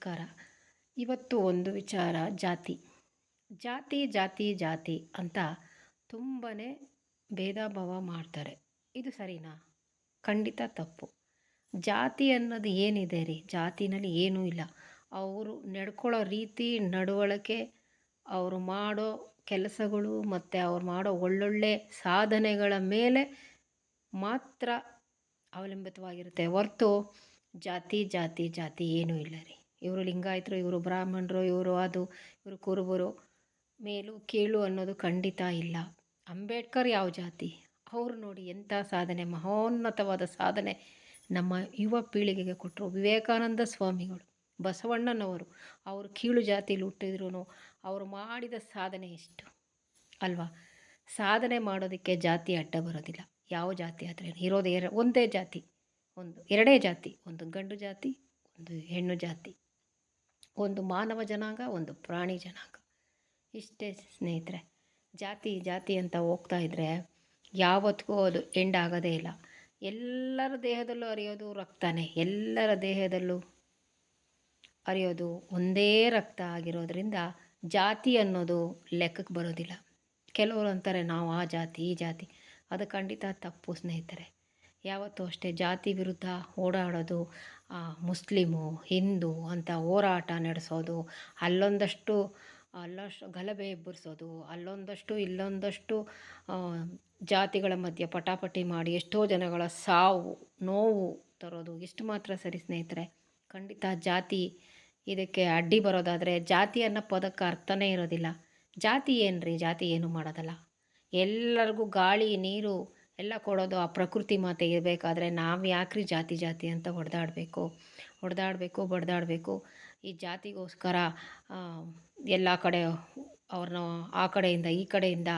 ನಮಸ್ಕಾರ ಇವತ್ತು ಒಂದು ವಿಚಾರ, ಜಾತಿ. ಜಾತಿ ಜಾತಿ ಜಾತಿ ಅಂತ ತುಂಬಾ ಭೇದ ಭಾವ ಮಾಡ್ತಾರೆ. ಇದು ಸರಿನಾ? ಖಂಡಿತ ತಪ್ಪು. ಜಾತಿ ಅನ್ನೋದು ಏನಿದೆ ರೀ? ಜಾತಿನಲ್ಲಿ ಏನೂ ಇಲ್ಲ. ಅವರು ನಡ್ಕೊಳ್ಳೋ ರೀತಿ, ನಡವಳಿಕೆ, ಅವರು ಮಾಡೋ ಕೆಲಸಗಳು ಮತ್ತು ಅವ್ರು ಮಾಡೋ ಒಳ್ಳೊಳ್ಳೆ ಸಾಧನೆಗಳ ಮೇಲೆ ಮಾತ್ರ ಅವಲಂಬಿತವಾಗಿರುತ್ತೆ. ಹೊರ್ತು ಜಾತಿ ಜಾತಿ ಜಾತಿ ಏನೂ ಇಲ್ಲ ರೀ. ಇವರು ಲಿಂಗಾಯತರು, ಇವರು ಬ್ರಾಹ್ಮಣರು, ಇವರು ಅದು, ಇವರು ಕುರುಬರು. ಮೇಲು ಕೀಳು ಅನ್ನೋದು ಖಂಡಿತ ಇಲ್ಲ. ಅಂಬೇಡ್ಕರ್ ಯಾವ ಜಾತಿ? ಅವರು ನೋಡಿ ಎಂಥ ಸಾಧನೆ, ಮಹೋನ್ನತವಾದ ಸಾಧನೆ ನಮ್ಮ ಯುವ ಪೀಳಿಗೆಗೆ ಕೊಟ್ಟರು ವಿವೇಕಾನಂದ ಸ್ವಾಮಿಗಳು, ಬಸವಣ್ಣನವರು. ಅವರು ಕೀಳು ಜಾತಿಯಲ್ಲಿ ಹುಟ್ಟಿದ್ರು ಅವರು ಮಾಡಿದ ಸಾಧನೆ ಎಷ್ಟು? ಅಲ್ವಾ? ಸಾಧನೆ ಮಾಡೋದಕ್ಕೆ ಜಾತಿ ಅಡ್ಡ ಬರೋದಿಲ್ಲ. ಯಾವ ಜಾತಿ ಆದರೆ ಇರೋದು ಎರ ಒಂದೇ ಜಾತಿ, ಒಂದು ಎರಡೇ ಜಾತಿ, ಒಂದು ಗಂಡು ಜಾತಿ, ಒಂದು ಹೆಣ್ಣು ಜಾತಿ. ಒಂದು ಮಾನವ ಜನಾಂಗ, ಒಂದು ಪ್ರಾಣಿ ಜನಾಂಗ. ಇಷ್ಟೇ ಸ್ನೇಹಿತರೆ. ಜಾತಿ ಜಾತಿ ಅಂತ ಹೋಗ್ತಾ ಇದ್ದರೆ ಯಾವತ್ತಿಗೂ ಅದು ಎಂಡ್ ಆಗೋದೇ ಇಲ್ಲ. ಎಲ್ಲರ ದೇಹದಲ್ಲೂ ಅರಿಯೋದು ರಕ್ತನೇ. ಎಲ್ಲರ ದೇಹದಲ್ಲೂ ಅರಿಯೋದು ಒಂದೇ ರಕ್ತ ಆಗಿರೋದ್ರಿಂದ ಜಾತಿ ಅನ್ನೋದು ಲೆಕ್ಕಕ್ಕೆ ಬರೋದಿಲ್ಲ. ಕೆಲವರು ಅಂತಾರೆ, ನಾವು ಆ ಜಾತಿ, ಈ ಜಾತಿ. ಅದು ಖಂಡಿತ ತಪ್ಪು ಸ್ನೇಹಿತರೆ. ಯಾವತ್ತೂ ಅಷ್ಟೇ ಜಾತಿ ವಿರುದ್ಧ ಓಡಾಡೋದು ಮುಸ್ಲಿಮು, ಹಿಂದೂ ಅಂತ ಹೋರಾಟ ನಡೆಸೋದು, ಅಲ್ಲೊಂದಷ್ಟು, ಅಲ್ಲಷ್ಟು ಗಲಭೆ ಎಬ್ಬರಿಸೋದು, ಅಲ್ಲೊಂದಷ್ಟು, ಇಲ್ಲೊಂದಷ್ಟು ಜಾತಿಗಳ ಮಧ್ಯೆ ಪಟಾಪಟಿ ಮಾಡಿ ಎಷ್ಟೋ ಜನಗಳ ಸಾವು, ನೋವು ತರೋದು. ಇಷ್ಟು ಮಾತ್ರ ಸರಿ ಸ್ನೇಹಿತರೆ. ಖಂಡಿತ ಜಾತಿ ಇದಕ್ಕೆ ಅಡ್ಡಿ ಬರೋದಾದರೆ ಜಾತಿ ಅನ್ನೋ ಪದಕ್ಕೆ ಅರ್ಥನೇ ಇರೋದಿಲ್ಲ. ಜಾತಿ ಏನು ರೀ ಜಾತಿ ಏನು ಮಾಡೋದಲ್ಲ. ಎಲ್ಲರಿಗೂ ಗಾಳಿ, ನೀರು ಎಲ್ಲ ಕೊಡೋದು ಆ ಪ್ರಕೃತಿ ಮಾತೆ ಇರಬೇಕಾದ್ರೆ ನಾವು ಯಾಕ್ರಿ ಜಾತಿ ಜಾತಿ ಅಂತ ಹೊಡೆದಾಡಬೇಕು? ಹೊಡೆದಾಡಬೇಕು, ಬಡ್ದಾಡಬೇಕು. ಈ ಜಾತಿಗೋಸ್ಕರ ಎಲ್ಲ ಕಡೆ ಅವ್ರನ್ನ ಆ ಕಡೆಯಿಂದ ಈ ಕಡೆಯಿಂದ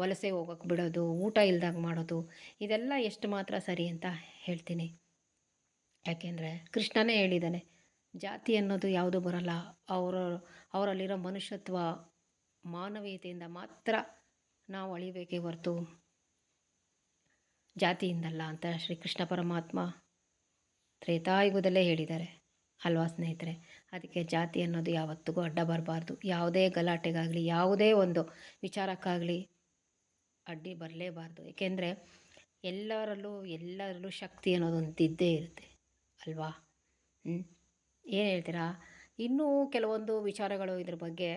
ವಲಸೆ ಹೋಗೋಕ್ಕೆ ಬಿಡೋದು, ಊಟ ಇಲ್ದಂಗೆ ಮಾಡೋದು, ಇದೆಲ್ಲ ಎಷ್ಟು ಮಾತ್ರ ಸರಿ ಅಂತ ಹೇಳ್ತೀನಿ. ಯಾಕೆಂದರೆ ಕೃಷ್ಣನೇ ಹೇಳಿದ್ದಾನೆ ಜಾತಿ ಅನ್ನೋದು ಯಾವುದು ಬರಲ್ಲ. ಅವರ, ಅವರಲ್ಲಿರೋ ಮನುಷ್ಯತ್ವ ಮಾನವೀಯತೆಯಿಂದ ಮಾತ್ರ ನಾವು ಅಳಿಬೇಕೇ ಹೊರತು ಜಾತಿಯಿಂದಲ್ಲ ಅಂತ ಶ್ರೀಕೃಷ್ಣ ಪರಮಾತ್ಮ ತ್ರೇತಾಯುಗದಲ್ಲೇ ಹೇಳಿದ್ದಾರೆ. ಅಲ್ವಾ ಸ್ನೇಹಿತರೆ? ಅದಕ್ಕೆ ಜಾತಿ ಅನ್ನೋದು ಯಾವತ್ತಿಗೂ ಅಡ್ಡ ಬರಬಾರ್ದು. ಯಾವುದೇ ಗಲಾಟೆಗಾಗಲಿ, ಯಾವುದೇ ಒಂದು ವಿಚಾರಕ್ಕಾಗಲಿ ಅಡ್ಡಿ ಬರಲೇಬಾರ್ದು. ಏಕೆಂದರೆ ಎಲ್ಲರಲ್ಲೂ ಎಲ್ಲರಲ್ಲೂ ಶಕ್ತಿ ಅನ್ನೋದೊಂದು ಇದ್ದೇ ಇರುತ್ತೆ. ಅಲ್ವಾ? ಏನು ಹೇಳ್ತೀರಾ? ಇನ್ನೂ ಕೆಲವೊಂದು ವಿಚಾರಗಳು ಇದ್ರ ಬಗ್ಗೆ